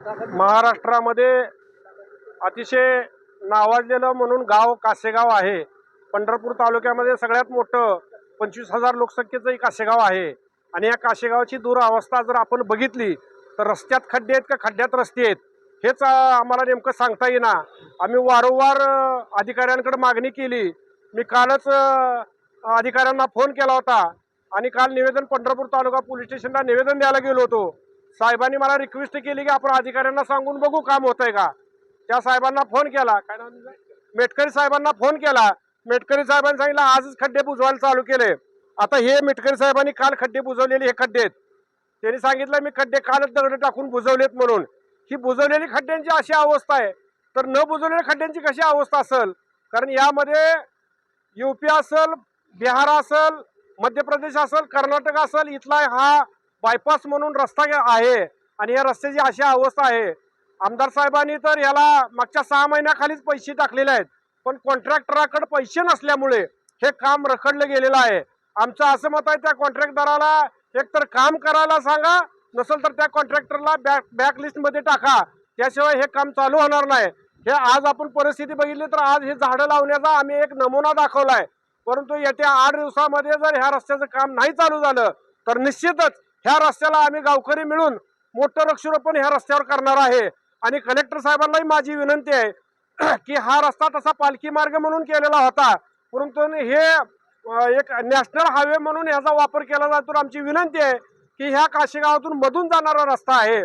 महाराष्ट्रामध्ये अतिशय नावाजलेलं म्हणून गाव कासेगाव आहे. पंढरपूर तालुक्यामध्ये सगळ्यात मोठं पंचवीस हजार लोकसंख्येचं एक कासेगाव आहे. आणि या कासेगावची दुरावस्था जर आपण बघितली तर रस्त्यात खड्डे आहेत का खड्ड्यात रस्ते आहेत? हेच आम्हाला नेमकं सांगता येईना. आम्ही वारंवार अधिकाऱ्यांकडे मागणी केली. मी कालच अधिकाऱ्यांना फोन केला होता. आणि काल निवेदन पंढरपूर तालुका पोलीस स्टेशनला निवेदन द्यायला गेलो होतो. साहेबांनी मला रिक्वेस्ट केली की आपण अधिकाऱ्यांना सांगून बघू काम होतंय का. त्या साहेबांना फोन केला. काय नाव मेटकरी साहेबांना फोन केला. मेटकरी साहेबांनी सांगितलं आजच खड्डे बुजवायला चालू केले. आता हे मेटकरी साहेबांनी काल खड्डे बुजवलेले हे खड्डे आहेत. त्यांनी सांगितलं मी खड्डे कालच दगड टाकून बुजवलेत म्हणून. ही बुजवलेली खड्ड्यांची अशी अवस्था आहे. तर न बुजवलेल्या खड्ड्यांची कशी अवस्था असेल? कारण यामध्ये युपी असेल बिहार असेल मध्य प्रदेश असेल कर्नाटक असेल इथला हा बायपास म्हणून रस्ता आहे. आणि या रस्त्याची अशी अवस्था आहे. आमदार साहेबांनी तर याला मागच्या सहा महिन्याखालीच पैसे टाकलेले आहेत. पण कॉन्ट्रॅक्टराकडे पैसे नसल्यामुळे हे काम रखडलं गेलेलं आहे. आमचं असं मत आहे त्या कॉन्ट्रॅक्टदाराला एकतर काम करायला सांगा नसेल तर त्या कॉन्ट्रॅक्टरला बॅक बॅकलिस्टमध्ये टाका. त्याशिवाय हे काम चालू होणार नाही. हे आज आपण परिस्थिती बघितली तर आज हे झाडं लावण्याचा आम्ही एक नमुना दाखवला आहे परंतु येत्या आठ दिवसामध्ये जर ह्या रस्त्याचं काम नाही चालू झालं तर निश्चितच ह्या रस्त्याला आम्ही गावकरी मिळून मोठं वृक्षारोपण ह्या रस्त्यावर करणार आहे. आणि कलेक्टर साहेबांनाही माझी विनंती आहे की हा रस्ता तसा पालखी मार्ग म्हणून केलेला होता. परंतु हे एक नॅशनल हायवे म्हणून याचा वापर केला जातो तर आमची विनंती आहे की ह्या काशीगावातून मधून जाणारा रस्ता आहे.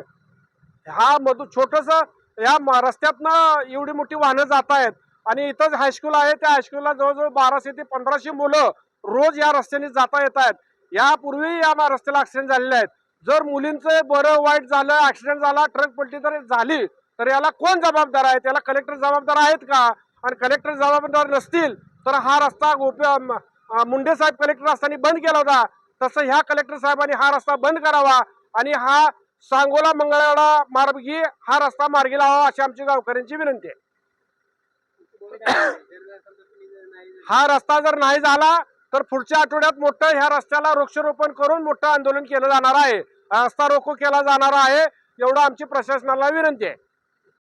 हा मधू छोटंसं या रस्त्यातनं एवढी मोठी वाहनं जात आहेत. आणि इथंच हायस्कूल आहे. त्या हायस्कूलला जवळजवळ बाराशे ते पंधराशे मुलं रोज या रस्त्याने जाता येत आहेत. यापूर्वी या रस्त्याला ऍक्सिडेंट झालेले आहेत. जर मुलींचं बरं वाईट झालं ऍक्सिडेंट झाला ट्रक पलटी जर झाली तर याला कोण जबाबदार आहे? त्याला कलेक्टर जबाबदार आहेत का? आणि कलेक्टर जबाबदार नसतील तर हा रस्ता गोपी मुंडे साहेब कलेक्टर असताना बंद केला होता. तसं ह्या कलेक्टर साहेबांनी हा रस्ता बंद करावा आणि हा सांगोला मंगळवाडा मार्गी हा रस्ता मार्गी लावावा अशी आमची गावकऱ्यांची विनंती आहे. हा रस्ता जर नाही झाला तर पुढच्या आठवड्यात मोठं ह्या रस्त्याला वृक्षारोपण करून मोठं आंदोलन केलं जाणार आहे. रस्ता रोको केला जाणार आहे. एवढं आमची प्रशासनाला विनंती आहे.